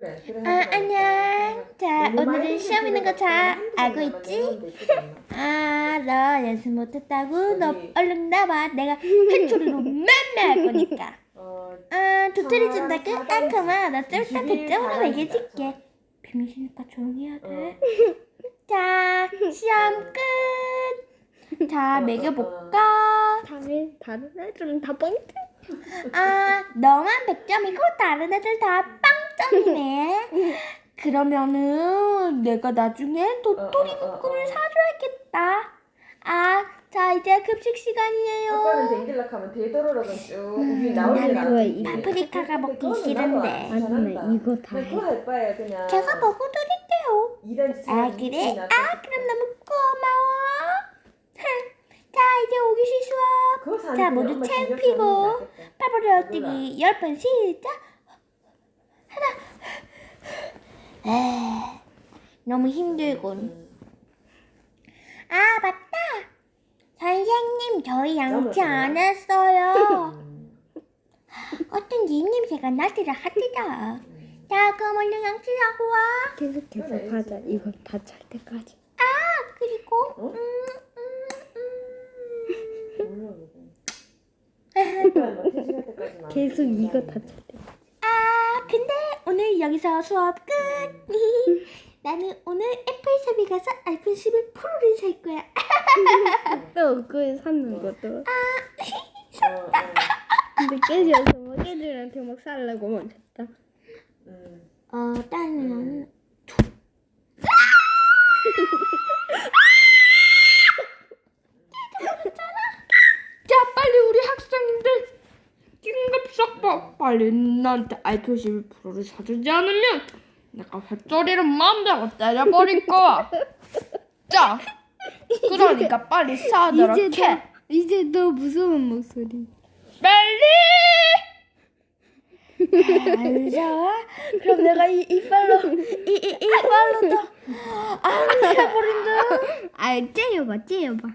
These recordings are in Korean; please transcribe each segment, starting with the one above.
그래, 아. 안녕. 자, 너무 많이 오늘은 시험 있는 거잘 한두 알고 있지? 아, 너 연습 못했다고? 너. 얼른 나와. 내가 회초리로 맨날 할 거니까. 어, 아, 도토리 좀 사람 다 끝? 아, 사람이지. 그만. 나 쫄딱 21 100점으로 사람이다, 매겨줄게. 비밀이니까 조용히 해야 돼. 어. 자, 시험 끝. 자, 어, 매겨볼까? 다른 다른 애들은 다 포인트. 아, 너만 100점이고 다른 애들 다 빵 점이네. 그러면은 내가 나중에 도토리 어, 어, 어, 묶음을 어. 사줘야겠다. 아, 자 이제 급식 아빠는 시간이에요. 댕길락 하면 되도록은 쭉 음, 우리 나는. 왜이 파프리카가 먹기 싫은데. 잘한다. 이거 다 그거 해. 할 바에 그냥 제가 먹어드릴게요. 아 그래? 아 그럼 너무 고마워. 자 이제 오기 수업. 자, 모두 책 펴고 팔벌이 어뜨기 열번 시작. 하나. 에 너무 힘들군. 아 맞다. 선생님 저희 양치 안 했어요. 어떤 입냄새가 나더라 하더라. 자 그럼 얼른 양치하고 와. 계속 계속 하자. 이거 다찰 때까지. 아 그리고 어? 음, 음, 계속 이거 다찰 때. 아 근데 오늘 여기서 수업 끝. 나는 오늘 애플샵에 가서 아이폰 11 프로를 살 거야. 또그 사는 것도. 어, 근데 깨져서 뭐 깨들한테 막 살라고 멈췄다. 어 다른 나는 자 빨리 우리 학생들 긴급석보 빨리 나한테 아이폰 11%를 사주지 않으면 내가 뱃소리를 마음대로 때려버릴 거야 자 그러니까 빨리 사도록 이제 해 너 이제 너 무서운 목소리. 빨리 알자. 그럼 내가 이 이빨로 이 이 이빨로 또안 해버린다. 아 째려봐 째려봐.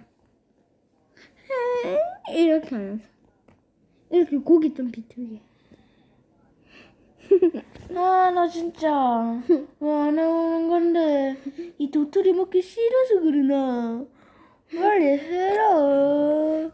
이렇게 하면서 이렇게 고기 좀 비틀게. 아 나 진짜 왜 안 나오는 건데 이 도토리 먹기 싫어서 그러나 빨리 해라.